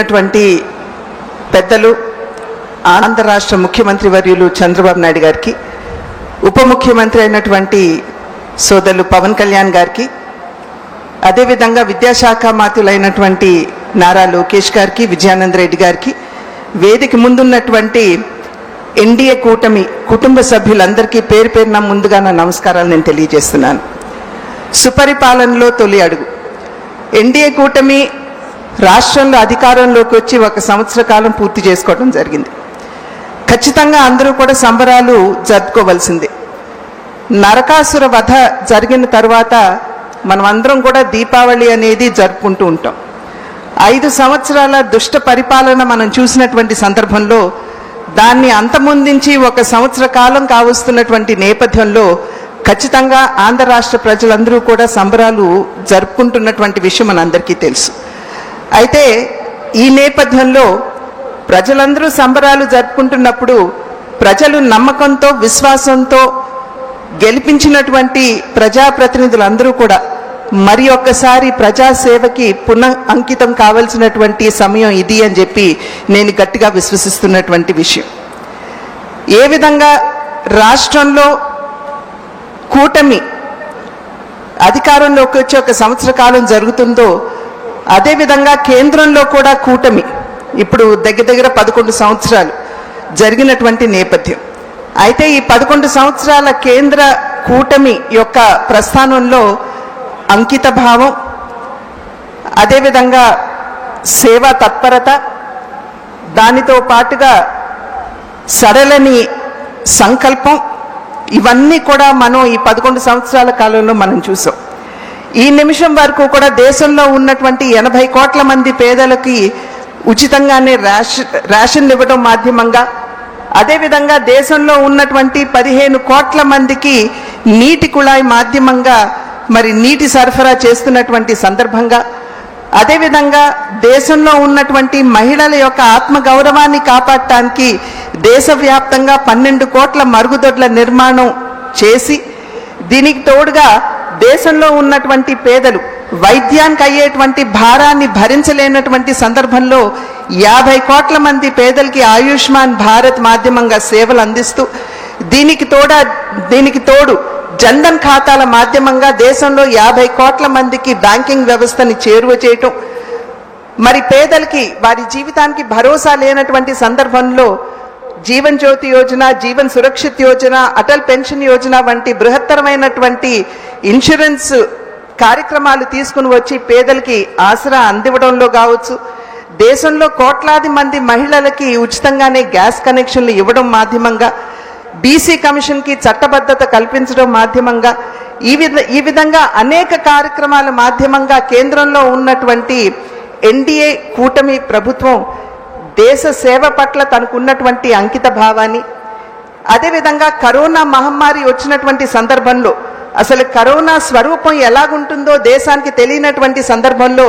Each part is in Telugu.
ఉన్నటువంటి పెద్దలు ఆంధ్ర రాష్ట్ర ముఖ్యమంత్రి వర్యులు చంద్రబాబు నాయుడు గారికి ఉప ముఖ్యమంత్రి అయినటువంటి సోదరులు పవన్ కళ్యాణ్ గారికి అదేవిధంగా విద్యాశాఖ మాతులైనటువంటి నారా లోకేష్ గారికి విజయానంద రెడ్డి గారికి వేదిక ముందున్నటువంటి ఎన్డీఏ కూటమి కుటుంబ సభ్యులందరికీ పేరు పేరున ముందుగా నా నమస్కారాలు నేను తెలియజేస్తున్నాను. సుపరిపాలనలో తొలి అడుగు. ఎన్డీఏ కూటమి రాష్ట్రంలో అధికారంలోకి వచ్చి ఒక సంవత్సర కాలం పూర్తి చేసుకోవడం జరిగింది. ఖచ్చితంగా అందరూ కూడా సంబరాలు జరుపుకోవలసిందే. నరకాసుర వధ జరిగిన తర్వాత మనం అందరం కూడా దీపావళి అనేది జరుపుకుంటూ ఉంటాం. ఐదు సంవత్సరాల దుష్ట పరిపాలన మనం చూసినటువంటి సందర్భంలో దాన్ని అంతమొందించి ఒక సంవత్సర కాలం కావస్తున్నటువంటి నేపథ్యంలో ఖచ్చితంగా ఆంధ్ర రాష్ట్ర ప్రజలందరూ కూడా సంబరాలు జరుపుకుంటున్నటువంటి విషయం మనందరికీ తెలుసు. అయితే ఈ నేపథ్యంలో ప్రజలందరూ సంబరాలు జరుపుకుంటున్నప్పుడు ప్రజలు నమ్మకంతో విశ్వాసంతో గెలిపించినటువంటి ప్రజాప్రతినిధులందరూ కూడా మరి ఒక్కసారి ప్రజాసేవకి పునః అంకితం కావలసినటువంటి సమయం ఇది అని చెప్పి నేను గట్టిగా విశ్వసిస్తున్నటువంటి విషయం. ఏ విధంగా రాష్ట్రంలో కూటమి అధికారంలోకి వచ్చి ఒక సంవత్సర కాలం జరుగుతుందో అదేవిధంగా కేంద్రంలో కూడా కూటమి ఇప్పుడు దగ్గర దగ్గర పదకొండు సంవత్సరాలు జరిగినటువంటి నేపథ్యం. అయితే ఈ పదకొండు సంవత్సరాల కేంద్ర కూటమి యొక్క ప్రస్థానంలో అంకిత భావం అదేవిధంగా సేవా తత్పరత దానితో పాటుగా సరళని సంకల్పం ఇవన్నీ కూడా మనం ఈ పదకొండు సంవత్సరాల కాలంలో మనం చూసాం. ఈ నిమిషం వరకు కూడా దేశంలో ఉన్నటువంటి ఎనభై కోట్ల మంది పేదలకి ఉచితంగానే రేషన్ రేషన్లు ఇవ్వడం మాధ్యమంగా అదేవిధంగా దేశంలో ఉన్నటువంటి పదిహేను కోట్ల మందికి నీటి కుళాయి మాధ్యమంగా మరి నీటి సరఫరా చేస్తున్నటువంటి సందర్భంగా అదేవిధంగా దేశంలో ఉన్నటువంటి మహిళల యొక్క ఆత్మగౌరవాన్ని కాపాడటానికి దేశవ్యాప్తంగా పన్నెండు కోట్ల మరుగుదొడ్ల నిర్మాణం చేసి దీనికి తోడుగా దేశంలో ఉన్నటువంటి పేదలు వైద్యానికి అయ్యేటువంటి భారాన్ని భరించలేనటువంటి సందర్భంలో యాభై కోట్ల మంది పేదలకి ఆయుష్మాన్ భారత్ మాధ్యమంగా సేవలు అందిస్తూ దీనికి తోడా దీనికి తోడు జన్ధన్ ఖాతాల మాధ్యమంగా దేశంలో యాభై కోట్ల మందికి బ్యాంకింగ్ వ్యవస్థని చేరువ చేయటం. మరి పేదలకి వారి జీవితానికి భరోసా లేనటువంటి సందర్భంలో జీవన్ జ్యోతి యోజన జీవన్ సురక్షిత్ యోజన అటల్ పెన్షన్ యోజన వంటి బృహత్తరమైనటువంటి ఇన్సూరెన్స్ కార్యక్రమాలు తీసుకుని వచ్చి పేదలకి ఆసరా అందివ్వడంలో కావచ్చు. దేశంలో కోట్లాది మంది మహిళలకి ఉచితంగానే గ్యాస్ కనెక్షన్లు ఇవ్వడం మాధ్యమంగా బీసీ కమిషన్కి చట్టబద్ధత కల్పించడం మాధ్యమంగా ఈ విధ ఈ విధంగా అనేక కార్యక్రమాల మాధ్యమంగా కేంద్రంలో ఉన్నటువంటి ఎన్డీఏ కూటమి ప్రభుత్వం దేశ సేవ పట్ల తనకున్నటువంటి అంకిత భావాన్ని అదేవిధంగా కరోనా మహమ్మారి వచ్చినటువంటి సందర్భంలో అసలు కరోనా స్వరూపం ఎలాగుంటుందో దేశానికి తెలియనటువంటి సందర్భంలో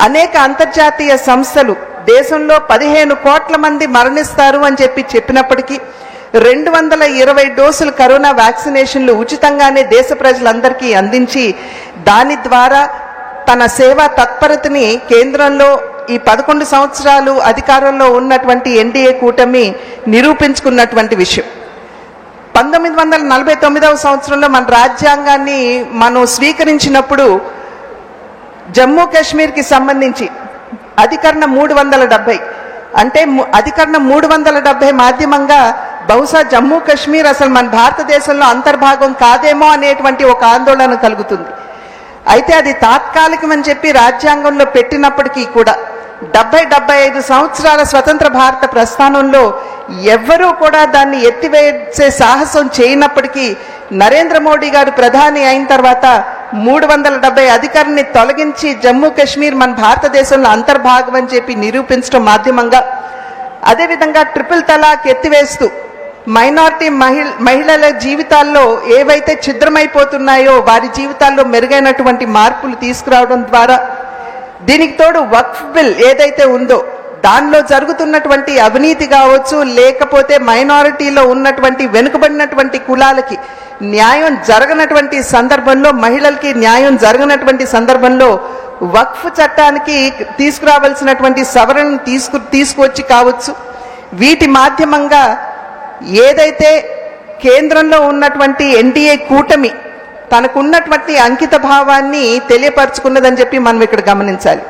అనేక అంతర్జాతీయ సంస్థలు దేశంలో పదిహేను కోట్ల మంది మరణిస్తారు అని చెప్పి చెప్పినప్పటికీ రెండు వందల ఇరవై డోసులు కరోనా వ్యాక్సినేషన్లు ఉచితంగానే దేశ ప్రజలందరికీ అందించి దాని ద్వారా తన సేవా తత్పరతని కేంద్రంలో ఈ పదకొండు సంవత్సరాలు అధికారంలో ఉన్నటువంటి ఎన్డీఏ కూటమి నిరూపించుకున్నటువంటి విషయం. పంతొమ్మిది వందల నలభై తొమ్మిదవ సంవత్సరంలో మన రాజ్యాంగాన్ని మనం స్వీకరించినప్పుడు జమ్మూ కాశ్మీర్కి సంబంధించి అధికరణ మూడు వందల డెబ్బై అంటే అధికరణ మూడు వందల డెబ్బై మాధ్యమంగా బహుశా జమ్మూ కాశ్మీర్ అసలు మన భారతదేశంలో అంతర్భాగం కాదేమో అనేటువంటి ఒక ఆందోళన కలుగుతుంది. అయితే అది తాత్కాలికమని చెప్పి రాజ్యాంగంలో పెట్టినప్పటికీ కూడా డెబ్బై డెబ్బై ఐదు సంవత్సరాల స్వతంత్ర భారత ప్రస్థానంలో ఎవ్వరూ కూడా దాన్ని ఎత్తివేసే సాహసం చేయనప్పటికీ నరేంద్ర మోడీ గారు ప్రధాని అయిన తర్వాత మూడు వందల డెబ్బై అధికారిని తొలగించి జమ్మూ కాశ్మీర్ మన భారతదేశంలో అంతర్భాగం అని చెప్పి నిరూపించడం మాధ్యమంగా అదేవిధంగా ట్రిపుల్ తలాక్ ఎత్తివేస్తూ మైనార్టీ మహి మహిళల జీవితాల్లో ఏవైతే ఛిద్రమైపోతున్నాయో వారి జీవితాల్లో మెరుగైనటువంటి మార్పులు తీసుకురావడం ద్వారా దీనికి తోడు వక్ఫ్ బిల్ ఏదైతే ఉందో దానిలో జరుగుతున్నటువంటి అవినీతి కావచ్చు లేకపోతే మైనారిటీలో ఉన్నటువంటి వెనుకబడినటువంటి కులాలకి న్యాయం జరగనటువంటి సందర్భంలో మహిళలకి న్యాయం జరగనటువంటి సందర్భంలో వక్ఫ్ చట్టానికి తీసుకురావాల్సినటువంటి సవరణను తీసుకు తీసుకువచ్చి కావచ్చు. వీటి మాధ్యమంగా ఏదైతే కేంద్రంలో ఉన్నటువంటి ఎన్డీఏ కూటమి తనకున్నటువంటి అంకిత భావాన్ని తెలియపరచుకున్నదని చెప్పి మనం ఇక్కడ గమనించాలి.